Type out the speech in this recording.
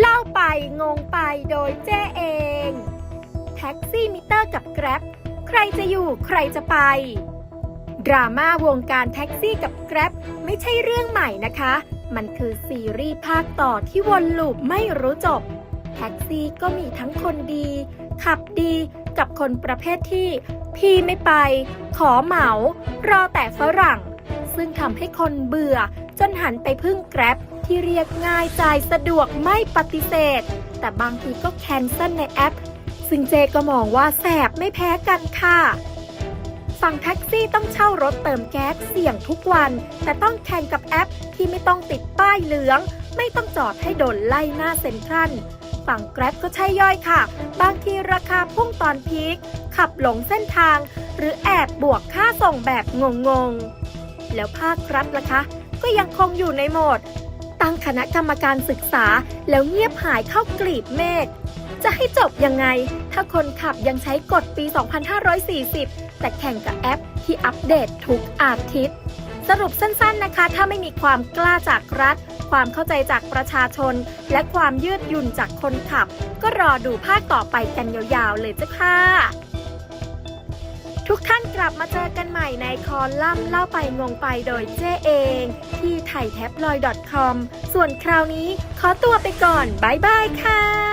เล่าไปงงไปโดยเจ้เอง แท็กซี่มิเตอร์กับแกร็บใครจะอยู่ใครจะไป ดราม่าวงการแท็กซี่กับแกร็บไม่ใช่เรื่องใหม่นะคะ มันคือซีรีส์ภาคต่อที่วนลูปไม่รู้จบ แท็กซี่ก็มีทั้งคนดี ขับดีกับคนประเภทที่ พี่ไม่ไป ขอเหมา รอแต่ฝรั่ง ซึ่งทำให้คนเบื่อจนหันไปพึ่งแกร็บ ที่เรียกง่ายจ่ายสะดวกไม่ปฏิเสธ แต่บางทีก็แคนเซิลในแอป ซึ่งเจก็มองว่าแสบไม่แพ้กันค่ะ ฝั่งแท็กซี่ต้องเช่ารถเติมแก๊สเสี่ยงทุกวัน แต่ต้องแข่งกับแอปที่ไม่ต้องติดป้ายเหลือง ไม่ต้องจอดให้โดนไล่หน้าเซ็นทรัลฝั่งแกร็บก็ใช่ย่อยค่ะ บางทีราคาพุ่งตอนพีคขับหลงเส้นทาง หรือแอบบวกค่าส่งแบบงงๆ แล้วภาครัฐล่ะคะ ก็ยังคงอยู่ในโหมด ตั้งคณะกรรมการศึกษา แล้วเงียบหายเข้ากลีบเมฆจะให้จบยังไง ถ้าคนขับยังใช้กฎปี 2540 แต่แข่งกับแอปที่อัปเดตทุกอาทิตย์ สรุปสั้นๆนะคะ ถ้าไม่มีความกล้าจากรัฐ ความเข้าใจจากประชาชน และความยืดหยุ่นจากคนขับ ก็รอดูภาคต่อไปกันยาวๆเลยจ้ะค่ะ ทุกท่านกลับมาเจอกันใหม่ในคอลัมน์เล่าไปงงไปโดยเจ้เอง ที่ไทยแท็บลอย .com ส่วนคราวนี้ขอตัวไปก่อน บ๊ายบายค่ะ